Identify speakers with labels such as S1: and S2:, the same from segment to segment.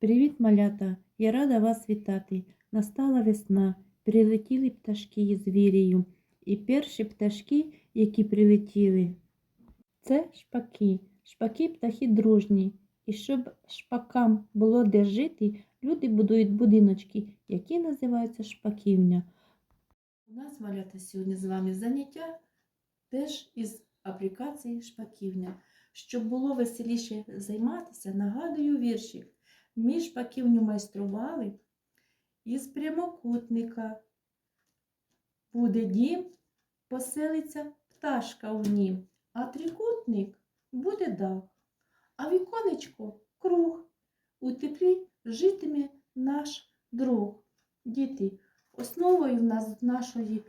S1: Привіт, малята! Я рада вас вітати. Настала весна, прилетіли пташки із вірію. І перші пташки, які прилетіли, це шпаки. Шпаки птахи дружні. І щоб шпакам було де жити, люди будують будиночки, які називаються шпаківня. У нас малята сьогодні з вами заняття теж із аплікації шпаківня. Щоб було веселіше займатися, нагадую віршик. Ми шпаківню майстрували із прямокутника. Буде дім, поселиться пташка в нім, а трикутник буде дах, а віконечко круг. У теплі житиме наш друг. Діти, основою в нас нашої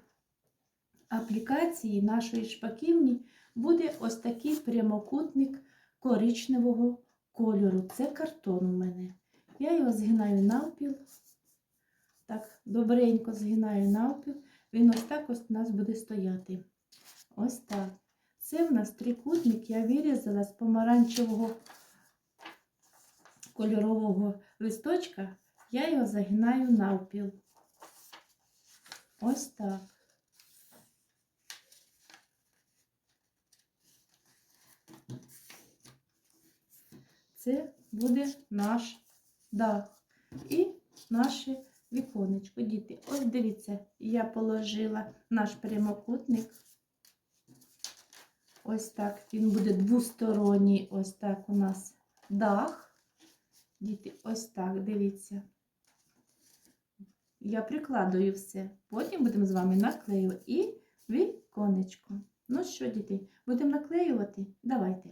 S1: аплікації, нашої шпаківні буде ось такий прямокутник коричневого кольору. Це картон у мене. Я його згинаю навпіл. Так, добренько згинаю навпіл. Він ось так ось у нас буде стояти. Ось так. Це в нас трикутник, я вирізала з помаранчевого кольорового листочка. Я його загинаю навпіл. Ось так. Це буде наш дах і наше віконечко. Діти, ось дивіться, я положила наш прямокутник. Ось так, він буде двосторонній, ось так у нас дах. Діти, ось так, дивіться. Я прикладую все. Потім будемо з вами наклеювати і віконечко. Ну що, діти, будемо наклеювати? Давайте.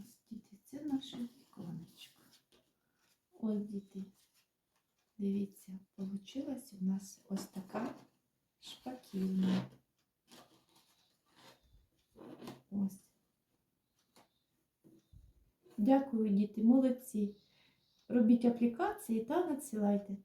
S1: Ось, діти, це наше віконечко. Ось, діти, дивіться, получилась у нас ось така шпаківня. Ось. Дякую, діти, молодці. Робіть аплікації та надсилайте.